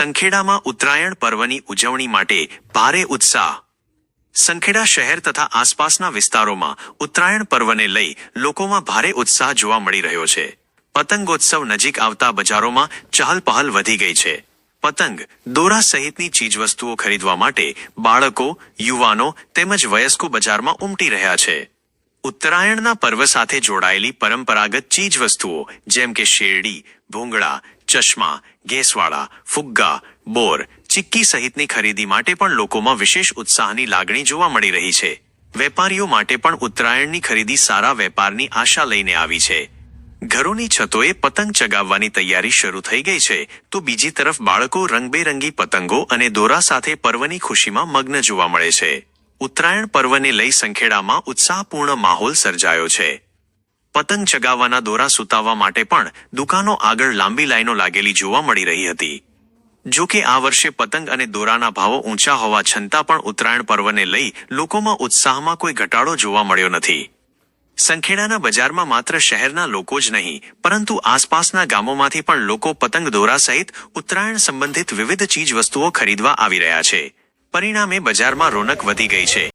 સંખેડામાં ઉત્તરાયણ પર્વની ઉજવણી માટે ભારે ઉત્સાહ. સંખેડા શહેર તથા આસપાસના વિસ્તારોમાં ઉત્તરાયણ પર્વને લઈ લોકોમાં ભારે ઉત્સાહ જોવા મળી રહ્યો છે. પતંગોત્સવ નજીક આવતા બજારોમાં ચહલપહલ વધી ગઈ છે. પતંગ, દોરા સહિતની ચીજવસ્તુઓ ખરીદવા માટે બાળકો, યુવાનો તેમજ વયસ્કો બજારમાં ઉમટી રહ્યા છે. ઉત્તરાયણના પર્વ સાથે જોડાયેલી પરંપરાગત ચીજવસ્તુઓ જેમ કે શેરડી, ભૂંગળા ચશ્મા, ગેસવાળા, ફુગ્ગા, બોર, ચિક્કી સહિતની ખરીદી માટે પણ લોકોમાં વિશેષ ઉત્સાહની લાગણી જોવા મળી રહી છે. વેપારીઓ માટે પણ ઉત્તરાયણની ખરીદી સારા વેપારની આશા લઈને આવી છે. ઘરોની છતોએ પતંગ ચગાવવાની તૈયારી શરૂ થઈ ગઈ છે. તો બીજી તરફ બાળકો રંગબેરંગી પતંગો અને દોરા સાથે પર્વની ખુશીમાં મગ્ન જોવા મળે છે. ઉત્તરાયણ પર્વને લઈ સંખેડામાં ઉત્સાહપૂર્ણ માહોલ સર્જાયો છે. પતંગ ચગાવવાના દોરા સુતાવવા માટે પણ દુકાનો આગળ લાંબી લાઈનો લાગેલી જોવા મળી રહી હતી. જો કે આ વર્ષે પતંગ અને દોરાના ભાવો ઊંચા હોવા છતાં પણ ઉત્તરાયણ પર્વને લઈ લોકોમાં ઉત્સાહમાં કોઈ ઘટાડો જોવા મળ્યો નથી. સંખેડાના બજારમાં માત્ર શહેરના લોકો જ નહીં, પરંતુ આસપાસના ગામોમાંથી પણ લોકો પતંગ દોરા સહિત ઉત્તરાયણ સંબંધિત વિવિધ ચીજ વસ્તુઓ ખરીદવા આવી રહ્યા છે. પરિણામે બજારમાં રોનક વધી ગઈ છે.